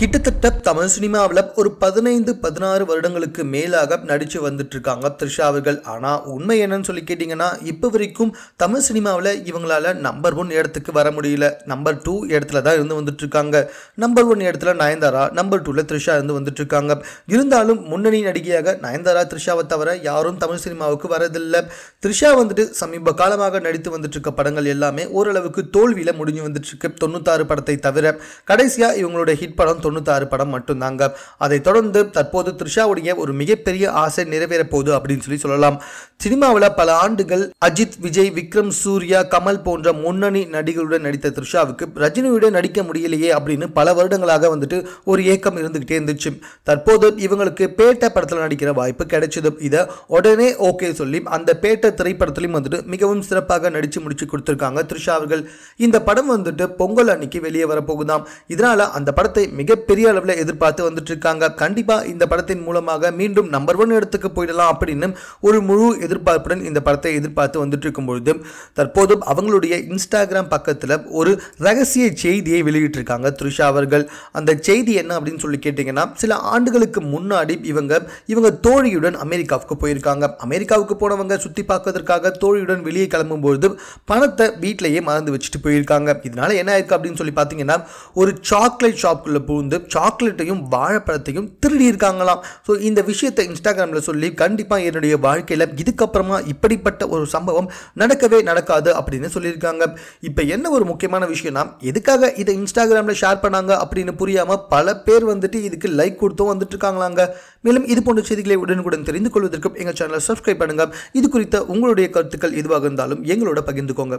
கிட்டத்தட்ட தமிழ் சினிமாவில் ஒரு பதினைந்து பதினாறு வருடங்களுக்கு மேலாக நடித்து வந்துட்டு இருக்காங்க த்ரிஷா அவர்கள். ஆனால் உண்மை என்னன்னு சொல்லி கேட்டிங்கன்னா இப்போ வரைக்கும் தமிழ் சினிமாவில் இவங்களால நம்பர் ஒன் இடத்துக்கு வர முடியல. நம்பர் டூ இடத்துல தான் இருந்து வந்துட்டு இருக்காங்க நம்பர் ஒன் இடத்துல நயன்தாரா நம்பர் டூவில் த்ரிஷா இருந்து வந்துட்டு இருக்காங்க இருந்தாலும் முன்னணி நடிகையாக நயன்தாரா த்ரிஷாவை தவிர யாரும் தமிழ் சினிமாவுக்கு வரதில்லை. த்ரிஷா வந்துட்டு சமீப காலமாக நடித்து வந்துட்டு இருக்க படங்கள் எல்லாமே ஓரளவுக்கு தோல்வியில் முடிஞ்சு வந்துட்டு இருக்கு தொண்ணூத்தாறு படத்தை தவிர கடைசியாக இவங்களோட ஹிட் படம் தொண்ணூத்தாறு படம் மட்டும்தாங்க. அதைத் தொடர்ந்து தற்போது த்ரிஷாவுடைய ஒரு மிகப்பெரிய ஆசை நிறைவேற போகுது அப்படின்னு சொல்லி சொல்லலாம். சினிமாவில் பல ஆண்டுகள் அஜித் விஜய் விக்ரம் சூர்யா கமல் போன்ற முன்னணி நடிகர்களுடன் நடித்த த்ரிஷாவுக்கு ரஜினியுடன் நடிக்க முடியலையே அப்படின்னு பல வருடங்களாக வந்துட்டு ஒரு ஏக்கம் இருந்துகிட்டே இருந்துச்சு. தற்போது இவங்களுக்கு பேட்ட படத்தில் நடிக்கிற வாய்ப்பு கிடைச்சது. இதை உடனே ஓகே சொல்லி அந்த பேட்ட திரைப்படத்திலையும் வந்துட்டு மிகவும் சிறப்பாக நடித்து முடிச்சு கொடுத்துருக்காங்க த்ரிஷா அவர்கள். இந்த படம் வந்துட்டு பொங்கல் அன்னைக்கு வெளியே வரப்போகுதாம். இதனால் அந்த படத்தை மிக மிகப்பெரிய அளவில் எதிர்பார்த்து வந்துட்டு இருக்காங்க கண்டிப்பாக இந்த படத்தின் மூலமாக மீண்டும் நம்பர் ஒன் இடத்துக்கு போயிடலாம் அப்படின்னு ஒரு முழு எதிர்பார்ப்புடன் இந்த படத்தை எதிர்பார்த்து வந்துட்டு இருக்கும் பொழுது தற்போது அவங்களுடைய இன்ஸ்டாகிராம் பக்கத்தில் ஒரு ரகசிய செய்தியை வெளியிட்டிருக்காங்க த்ரிஷா அவர்கள். அந்த செய்தி என்ன அப்படின்னு சொல்லி கேட்டிங்கன்னா சில ஆண்டுகளுக்கு முன்னாடி இவங்க இவங்க தோழியுடன் அமெரிக்காவுக்கு போயிருக்காங்க. அமெரிக்காவுக்கு போனவங்க சுற்றி பார்க்கறதுக்காக தோழியுடன் வெளியே கிளம்பும்பொழுது பணத்தை வீட்டிலேயே மறந்து வச்சுட்டு போயிருக்காங்க. இதனால என்ன ஆயிருக்கு அப்படின்னு சொல்லி பார்த்தீங்கன்னா ஒரு சாக்லேட் ஷாப்புக்குள்ளே வந்து சாக்லேட்டையும் வாழைப்பழத்தையும் திருடி இருக்காங்களாம் ஸோ இந்த விஷயத்தை இன்ஸ்டாகிராமில் சொல்லி கண்டிப்பாக என்னுடைய வாழ்க்கையில் இதுக்கப்புறமா இப்படிப்பட்ட ஒரு சம்பவம் நடக்கவே நடக்காது அப்படின்னு சொல்லியிருக்காங்க. இப்போ என்ன ஒரு முக்கியமான விஷயம்னா எதுக்காக இதை இன்ஸ்டாகிராமில் ஷேர் பண்ணாங்க அப்படின்னு புரியாமல் பல பேர் வந்துட்டு இதுக்கு லைக் கொடுத்தும் வந்துட்டு இருக்காங்களாங்க மேலும் இது போன்ற செய்திகளை உடனுக்குடன் தெரிந்து கொள்வதற்கும் எங்கள் சேனலை சப்ஸ்கிரைப் பண்ணுங்கள் இது குறித்த உங்களுடைய கருத்துக்கள் எதுவாக இருந்தாலும் எங்களோட பகிர்ந்துக்கோங்க.